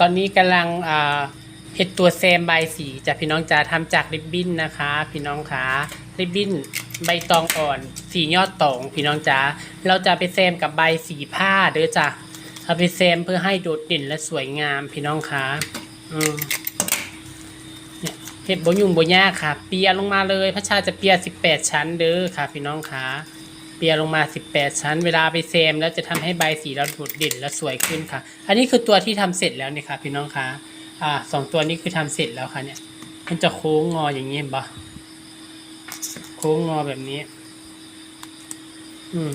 ตอนนี้กำลังอ่าเห็ดตัวแซมใบสีจากพี่น้องจะทำจากริบบิ้นนะคะ พี่น้องคะริบบิ้นใบตองอ่อนสียอดตองพี่น้องจ๋าเราจะไปแซมกับใบสีผ้าเด้อจ้ะเอาไปแซมเพื่อให้โดดเด่นและสวยงามพี่น้องคะอืมเนี่ยเห็ดบยุ่งบยากค่ะ เปียลงมาเลยพระชาจะเปีย18ชั้นเด้อค่ะ พี่น้องคะ เปียลงมา 18 ชั้น เวลาไปแซมแล้วจะทำให้ใบสีเราโดดเด่นและสวยขึ้นค่ะ อันนี้คือตัวที่ทำเสร็จแล้วเนี่ยค่ะพี่น้องคะอ่าสองตัวนี้คือทำเสร็จแล้วค่ะเนี่ยมันจะโค้งงออย่างนี้เห็นปะโค้งงอแบบนี้ อืม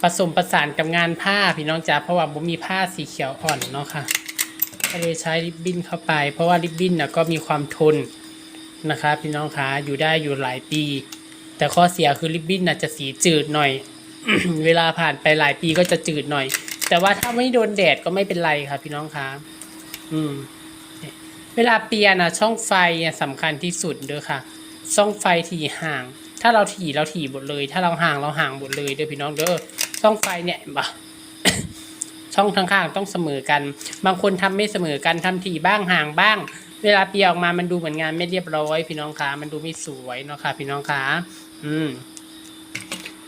ผสมประสานกับงานผ้าพี่น้องจ๋าเพราะว่าผมมีผ้าสีเขียวอ่อนเนาะค่ะก็เลยใช้ริบบิ้นเข้าไป เพราะว่าริบบิ้นนะก็มีความทนนะคะ พี่น้องคะอยู่ได้อยู่หลายปี แต่ข้อเสียคือริบบิ้นน่ะจะสีจืดหน่อย เวลาผ่านไปหลายปีก็จะจืดหน่อย แต่ว่าถ้าไม่โดนแดดก็ไม่เป็นไรค่ะพี่น้องคะอืม เวลาเปียนะช่องไฟอะสำคัญที่สุดเด้อค่ะ ช่องไฟถี่ห่าง ถ้าเราถี่เราถี่หมดเลย ถ้าเราห่างเราห่างหมดเลยเด้อพี่น้องเด้อช่องไฟเนี่ยบ่ ช่องข้างๆต้องเสมอกัน บางคนทำไม่เสมอกันทำถี่บ้างห่างบ้าง เวลาเปียออกมามันดูเหมือนงานไม่เรียบร้อย พี่น้องคะมันดูไม่สวยเนาะค่ะ พี่น้องคะอืม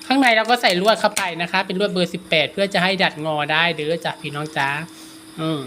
ข้างในเราก็ใส่ลวดเข้าไปนะคะ เป็นลวดเบอร์สิบแปดเพื่อจะให้ดัดงอได้เด้อจ้ะพี่น้องจ้าอืม